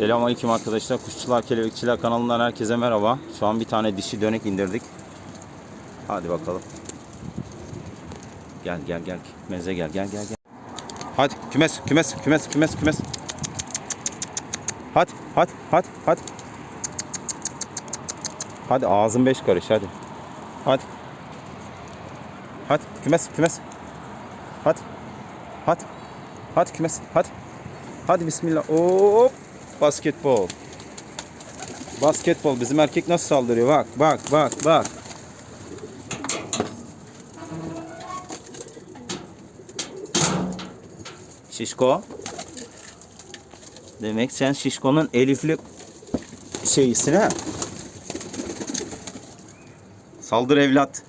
Selamünaleyküm arkadaşlar. Kuşçular Kelebekçiler kanalından herkese merhaba. Şu an bir tane dişi dönek indirdik. Hadi bakalım. Gel gel gel. Meze gel gel gel gel. Hadi kümes kümes kümes kümes kümes. Hadi hadi hadi hadi. Hadi ağzın beş karış hadi. Hadi. Hadi kümes kümes. Hadi. Hadi. Hadi kümes hadi. Hadi bismillah. Hop. Basketbol. Basketbol. Bizim erkek nasıl saldırıyor? Bak bak bak bak. Şişko. Demek sen Şişko'nun Elifli şeyisin ha. Saldır evlat.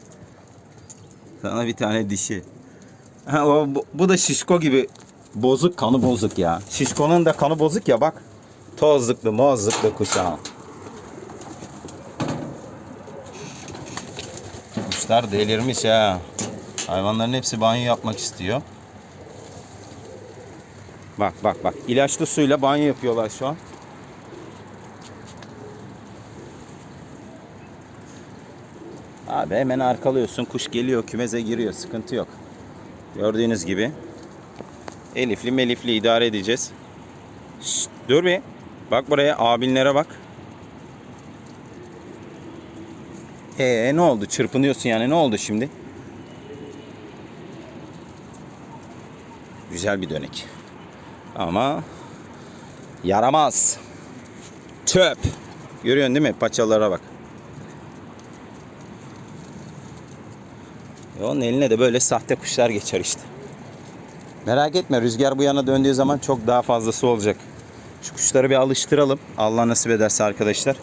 Sana bir tane dişi. Ha, o, bu, bu da şişko gibi bozuk kanı bozuk ya. Şişkonun da kanı bozuk ya bak. Tozluklu mozluklu kuşağım. Kuşlar delirmiş ha. Hayvanların hepsi banyo yapmak istiyor. Bak bak bak. İlaçlı suyla banyo yapıyorlar şu an. Abi hemen arkalıyorsun. Kuş geliyor kümeze giriyor. Sıkıntı yok. Gördüğünüz gibi. Elifli melifli idare edeceğiz. Şşt, dur bir. Bak buraya abinlere bak. Ee ne oldu? Çırpınıyorsun yani ne oldu şimdi? Güzel bir dönek. Ama yaramaz. Çöp. Görüyorsun değil mi? Paçalara bak. E onun eline de böyle sahte kuşlar geçer işte. Merak etme rüzgar bu yana döndüğü zaman çok daha fazlası olacak. Şu kuşları bir alıştıralım. Allah nasip ederse arkadaşlar.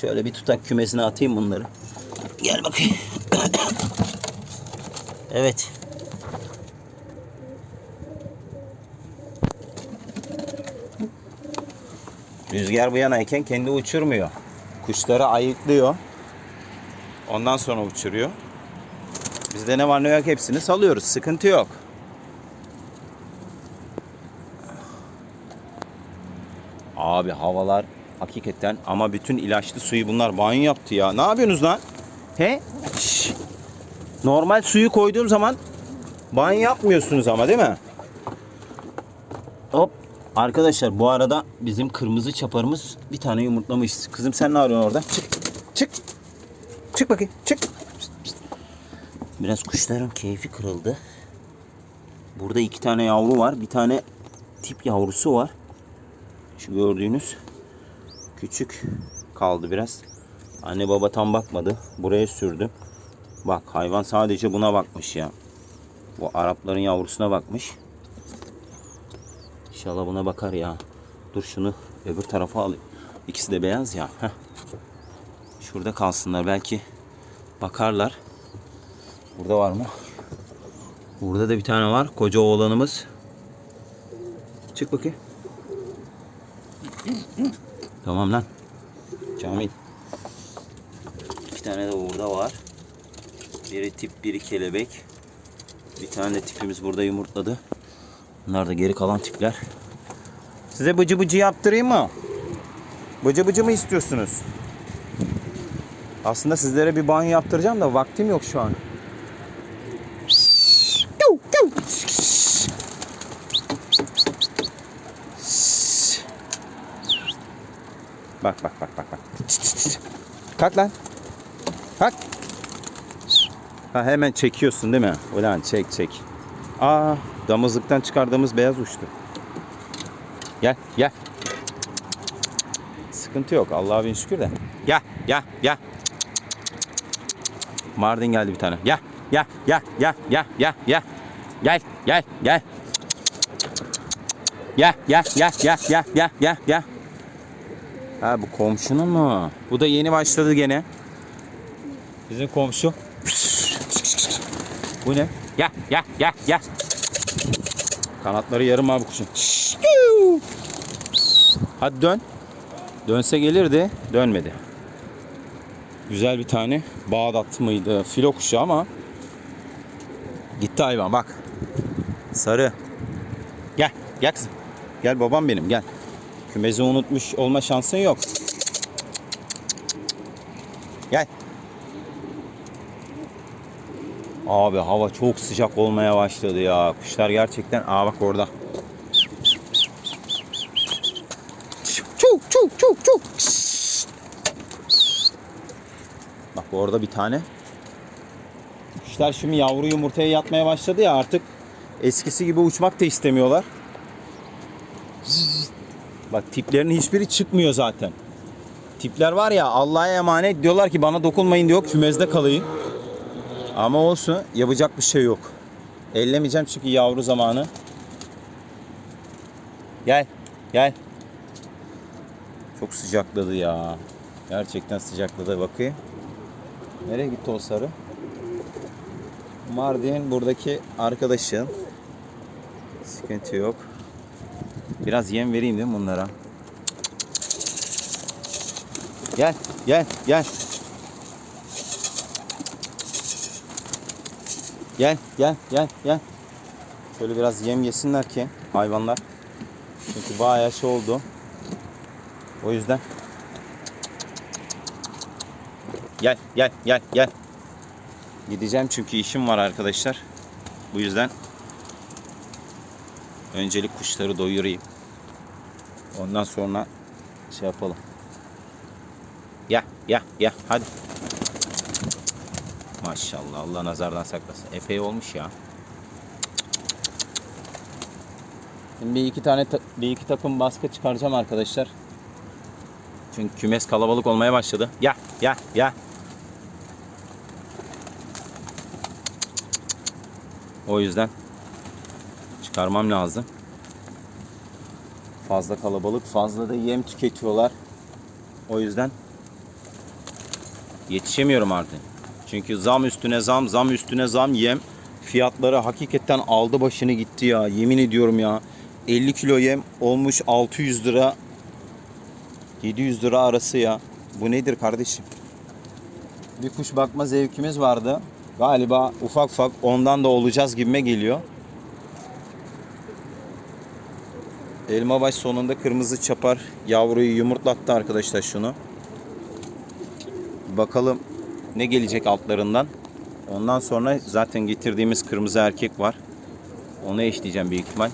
Şöyle bir tutak kümesine atayım bunları. Gel bakayım. evet. Rüzgar bu yanayken kendi uçurmuyor. Kuşları ayıklıyor. Ondan sonra uçuruyor. Bizde ne var ne yok hepsini salıyoruz. Sıkıntı yok. Abi havalar hakikaten ama bütün ilaçlı suyu bunlar banyo yaptı ya. Ne yapıyorsunuz lan? He? Şş. Normal suyu koyduğum zaman banyo yapmıyorsunuz ama değil mi? Hop. Arkadaşlar bu arada bizim kırmızı çaparımız bir tane yumurtlamış. Kızım sen ne arıyorsun orada? Çık. Çık. Çık bakayım. Çık. Biraz kuşların keyfi kırıldı. Burada iki tane yavru var. Bir tane tip yavrusu var. Şu gördüğünüz küçük kaldı biraz. Anne baba tam bakmadı. Buraya sürdü. Bak hayvan sadece buna bakmış ya. Bu Arapların yavrusuna bakmış. İnşallah buna bakar ya. Dur şunu öbür tarafa alayım. İkisi de beyaz ya. Heh. Şurada kalsınlar belki bakarlar. Burada var mı? Burada da bir tane var. Koca oğlanımız. Çık bakayım. Tamam lan. Kamil. İki tane de burada var. Biri tip, biri kelebek. Bir tane de tipimiz burada yumurtladı. Bunlar da geri kalan tipler. Size bıcı bıcı yaptırayım mı? Bıcı bıcı mı istiyorsunuz? Aslında sizlere bir banyo yaptıracağım da vaktim yok şu an. Bak bak bak bak bak. Kalk lan. Kalk. Ha hemen çekiyorsun değil mi? Ulan çek çek. Aa damızlıktan çıkardığımız beyaz uçtu. Gel gel. Sıkıntı yok Allah'a bin şükür de. Gel gel gel. Mardin geldi bir tane. Gel gel gel gel gel gel gel. Gel gel gel. Gel gel gel gel gel gel gel. Ha bu komşunun mu? Bu da yeni başladı gene. Bizim komşu. Bu ne? Gel gel gel gel. Kanatları yarım abi kuşun. Hadi dön. Dönse gelirdi. Dönmedi. Güzel bir tane Bağdat mıydı? Filo kuşu ama gitti hayvan bak. Sarı. Gel. Gel kızım. Gel babam benim gel. Kümezi unutmuş olma şansın yok. Gel. Abi hava çok sıcak olmaya başladı ya. Kuşlar gerçekten... Aa bak orada. Çok çok çok çok. Bak orada bir tane. Kuşlar şimdi yavru yumurtaya yatmaya başladı ya artık eskisi gibi uçmak da istemiyorlar. Bak tiplerin hiçbiri çıkmıyor zaten. Tipler var ya Allah'a emanet diyorlar ki bana dokunmayın diyor kümezde kalayım. Ama olsun yapacak bir şey yok. Ellemeyeceğim çünkü yavru zamanı. Gel gel. Çok sıcakladı ya. Gerçekten sıcakladı bakayım. Nereye gitti o sarı? Mardin buradaki arkadaşın. Sıkıntı yok. Biraz yem vereyim değil mi bunlara? Gel, gel, gel. Gel, gel, gel, gel. Şöyle biraz yem yesinler ki hayvanlar. Çünkü bayağı şey oldu. O yüzden. Gel, gel, gel, gel. Gideceğim çünkü işim var arkadaşlar. Bu yüzden öncelik kuşları doyurayım. Ondan sonra şey yapalım. Ya ya ya hadi. Maşallah Allah nazardan saklasın. Epey olmuş ya. Şimdi bir iki tane ta- bir iki takım baskı çıkaracağım arkadaşlar. Çünkü kümes kalabalık olmaya başladı. Ya ya ya. O yüzden çıkarmam lazım. Fazla kalabalık, fazla da yem tüketiyorlar. O yüzden yetişemiyorum artık. Çünkü zam üstüne zam, zam üstüne zam yem fiyatları hakikaten aldı başını gitti ya. Yemin ediyorum ya. 50 kilo yem olmuş 600 lira 700 lira arası ya. Bu nedir kardeşim? Bir kuş bakma zevkimiz vardı. Galiba ufak ufak ondan da olacağız gibime geliyor. Elmabaş sonunda kırmızı çapar yavruyu yumurtlattı arkadaşlar şunu. Bakalım ne gelecek altlarından. Ondan sonra zaten getirdiğimiz kırmızı erkek var. Onu eşleyeceğim büyük ihtimal.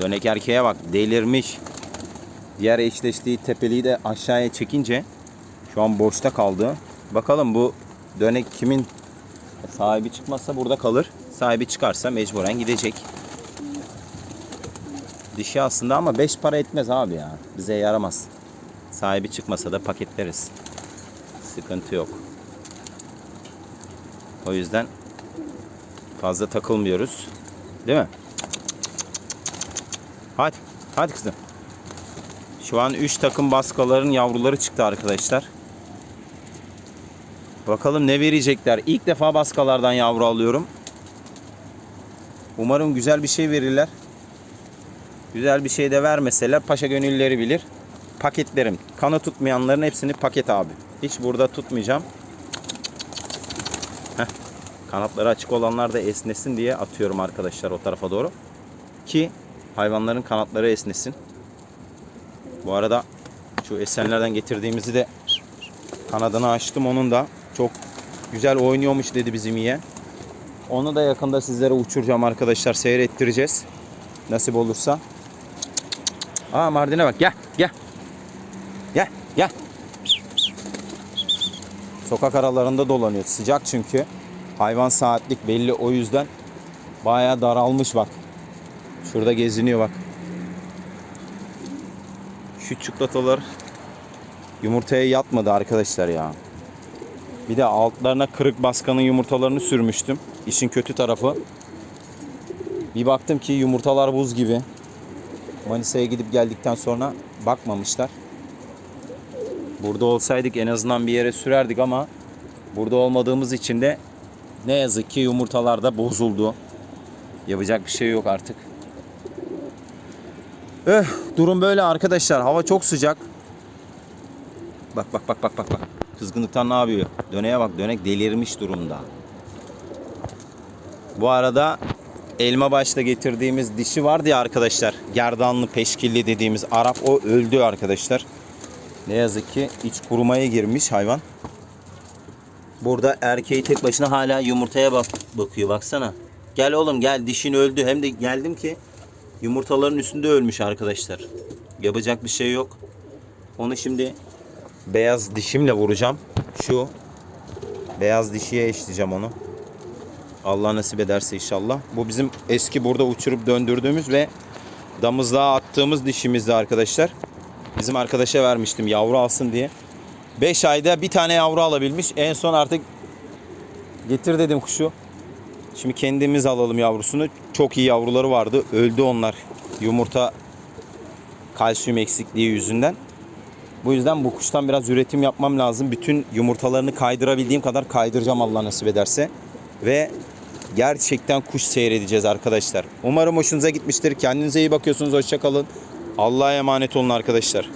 Dönek erkeğe bak delirmiş. Diğer eşleştiği tepeliği de aşağıya çekince şu an boşta kaldı. Bakalım bu dönek kimin sahibi çıkmazsa burada kalır. Sahibi çıkarsa mecburen gidecek. Dişi aslında ama 5 para etmez abi ya. Bize yaramaz. Sahibi çıkmasa da paketleriz. Sıkıntı yok. O yüzden fazla takılmıyoruz. Değil mi? Hadi. Hadi kızım. Şu an 3 takım baskaların yavruları çıktı arkadaşlar. Bakalım ne verecekler. İlk defa baskalardan yavru alıyorum. Umarım güzel bir şey verirler. Güzel bir şey de vermeseler paşa gönülleri bilir. Paketlerim. Kanı tutmayanların hepsini paket abi. Hiç burada tutmayacağım. Heh. Kanatları açık olanlar da esnesin diye atıyorum arkadaşlar o tarafa doğru. Ki hayvanların kanatları esnesin. Bu arada şu esenlerden getirdiğimizi de kanadını açtım onun da. Çok güzel oynuyormuş dedi bizim yeğen. Onu da yakında sizlere uçuracağım arkadaşlar. Seyrettireceğiz. Nasip olursa. Aa Mardin'e bak. Gel gel. Gel gel. Sokak aralarında dolanıyor. Sıcak çünkü. Hayvan saatlik belli o yüzden bayağı daralmış bak. Şurada geziniyor bak. Şu çikolatalar yumurtaya yatmadı arkadaşlar ya. Bir de altlarına kırık baskanın yumurtalarını sürmüştüm. İşin kötü tarafı. Bir baktım ki yumurtalar buz gibi. Manisa'ya gidip geldikten sonra bakmamışlar. Burada olsaydık en azından bir yere sürerdik ama burada olmadığımız için de ne yazık ki yumurtalar da bozuldu. Yapacak bir şey yok artık. Eh, durum böyle arkadaşlar. Hava çok sıcak. Bak bak bak bak bak bak. Kızgınlıktan ne yapıyor? Döneğe bak. Dönek delirmiş durumda. Bu arada elma başta getirdiğimiz dişi vardı ya arkadaşlar. Gerdanlı peşkilli dediğimiz Arap o öldü arkadaşlar. Ne yazık ki iç kurumaya girmiş hayvan. Burada erkeği tek başına hala yumurtaya bak bakıyor baksana. Gel oğlum gel dişin öldü. Hem de geldim ki yumurtaların üstünde ölmüş arkadaşlar. Yapacak bir şey yok. Onu şimdi beyaz dişimle vuracağım. Şu beyaz dişiye eşleyeceğim onu. Allah nasip ederse inşallah. Bu bizim eski burada uçurup döndürdüğümüz ve damızlığa attığımız dişimizdi arkadaşlar. Bizim arkadaşa vermiştim yavru alsın diye. 5 ayda bir tane yavru alabilmiş. En son artık getir dedim kuşu. Şimdi kendimiz alalım yavrusunu. Çok iyi yavruları vardı. Öldü onlar. Yumurta kalsiyum eksikliği yüzünden. Bu yüzden bu kuştan biraz üretim yapmam lazım. Bütün yumurtalarını kaydırabildiğim kadar kaydıracağım Allah nasip ederse. Ve gerçekten kuş seyredeceğiz arkadaşlar. Umarım hoşunuza gitmiştir. Kendinize iyi bakıyorsunuz. Hoşçakalın. Allah'a emanet olun arkadaşlar.